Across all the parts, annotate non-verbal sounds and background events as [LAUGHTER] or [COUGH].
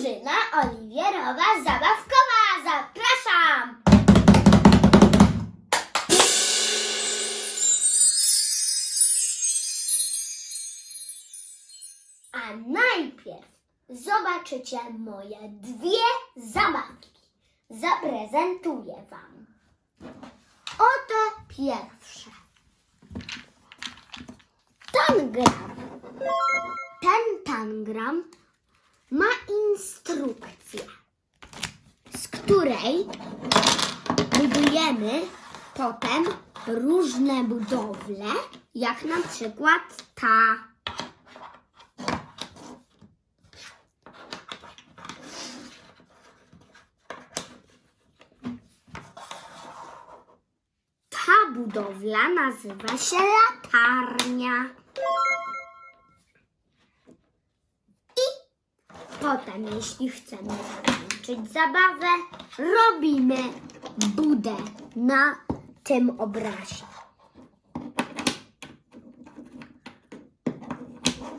Strona Oliwierowa Zabawkowa. Zapraszam! A najpierw zobaczycie moje dwie zabawki. Zaprezentuję Wam. Oto pierwsze. Tangram. Ten tangram ma instrukcję, z której budujemy potem różne budowle, jak na przykład ta. Ta budowla nazywa się latarnia. Potem, jeśli chcemy zakończyć zabawę, robimy budę na tym obrazie.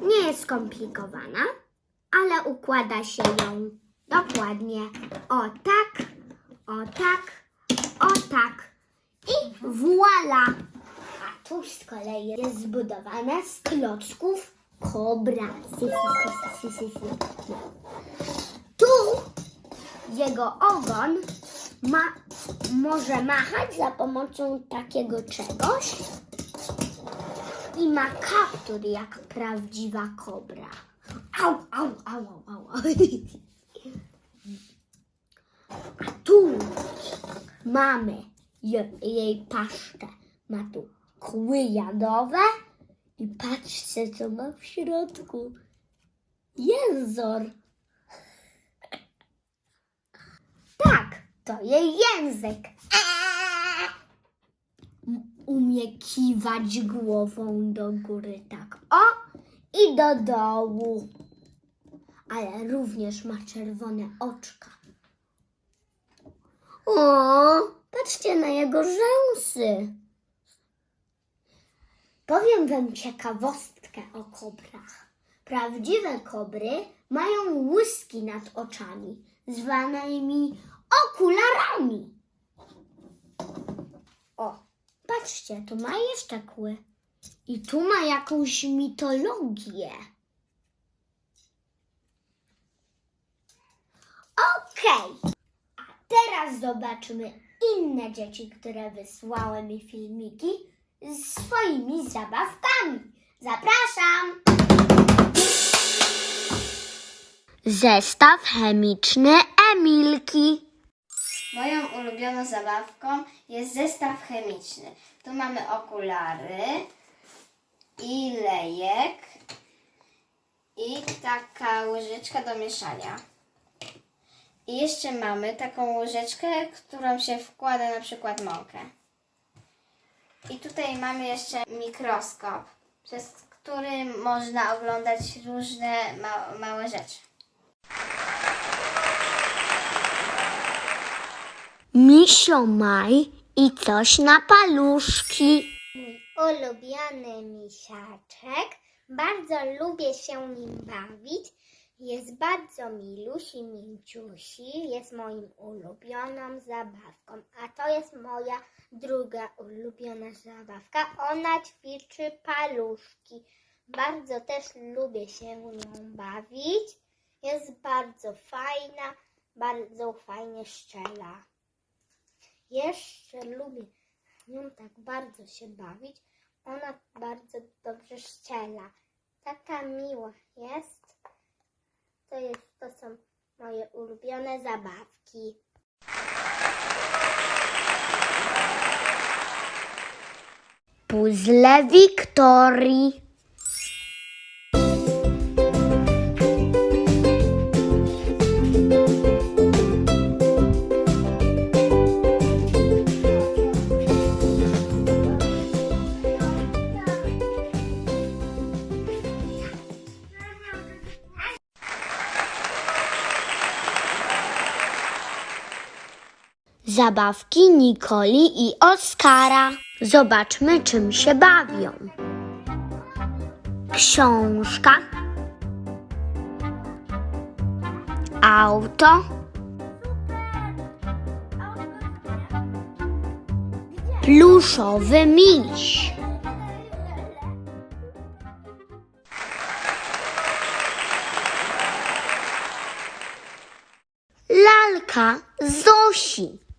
Nie jest skomplikowana, ale układa się ją dokładnie o tak, o tak, o tak i voila! A tu z kolei jest zbudowana z klocków kobra. Tu jego ogon ma, może machać za pomocą takiego czegoś i ma kaptur jak prawdziwa kobra. Au, au, au, au, au. A tu mamy je, jej paszczę. Ma tu kły jadowe i patrzcie, co ma w środku. Jęzor. [LAUGHS] Tak, to jej język. [LAUGHS] Umie kiwać głową do góry, tak o, i do dołu. Ale również ma czerwone oczka. O, patrzcie na jego rzęsy. Powiem wam ciekawostkę o kobrach. Prawdziwe kobry mają łyski nad oczami, zwanymi okularami. O, patrzcie, tu ma jeszcze kły. I tu ma jakąś mitologię. Okej, a teraz zobaczmy inne dzieci, które wysłały mi filmiki swoimi zabawkami. Zapraszam! Zestaw chemiczny Emilki. Moją ulubioną zabawką jest zestaw chemiczny. Tu mamy okulary i lejek i taka łyżeczka do mieszania. I jeszcze mamy taką łyżeczkę, którą się wkłada na przykład mąkę. I tutaj mamy jeszcze mikroskop, przez który można oglądać różne ma- małe rzeczy. Misio Maj i coś na paluszki. Mój ulubiony misiaczek. Bardzo lubię się nim bawić. Jest bardzo milusi, mięciusi. Jest moim ulubioną zabawką. A to jest moja druga ulubiona zabawka. Ona ćwiczy paluszki. Bardzo też lubię się nią bawić. Jest bardzo fajna, bardzo fajnie szczela. Jeszcze lubię nią tak bardzo się bawić. Ona bardzo dobrze strzela. Taka miła jest. To, jest. to są moje ulubione zabawki. Puzzle Wiktorii. Zabawki Nikoli i Oskara. Zobaczmy, czym się bawią. Książka. auto. Pluszowy miś. Lalka Zosi.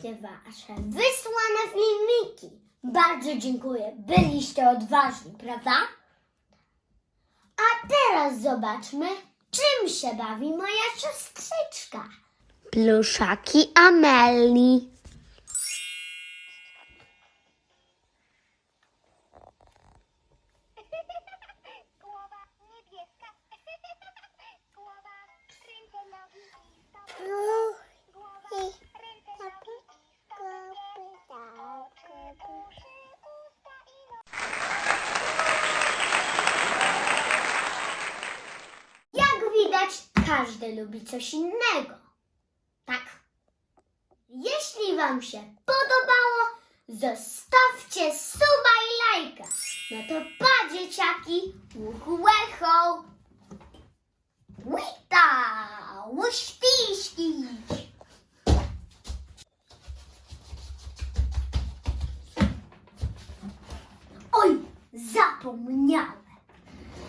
Wszystkie wasze wysłane filmiki. Bardzo dziękuję. Byliście odważni, prawda? A teraz zobaczmy, czym się bawi moja siostrzyczka. Pluszaki Amelii. Każdy lubi coś innego. Tak. Jeśli Wam się podobało, zostawcie suba i lajka. No to pa, dzieciaki, łecho. Wita, łuśpiśki. Oj, zapomniałem.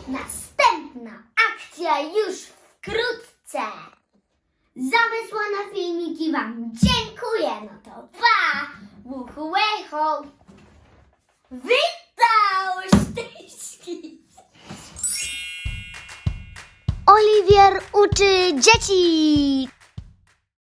Następna akcja już wkrótce. Za wysłane filmiki Wam dziękuję. No to pa! Wuchuecho! Witam, sztyśki! Oliwier uczy dzieci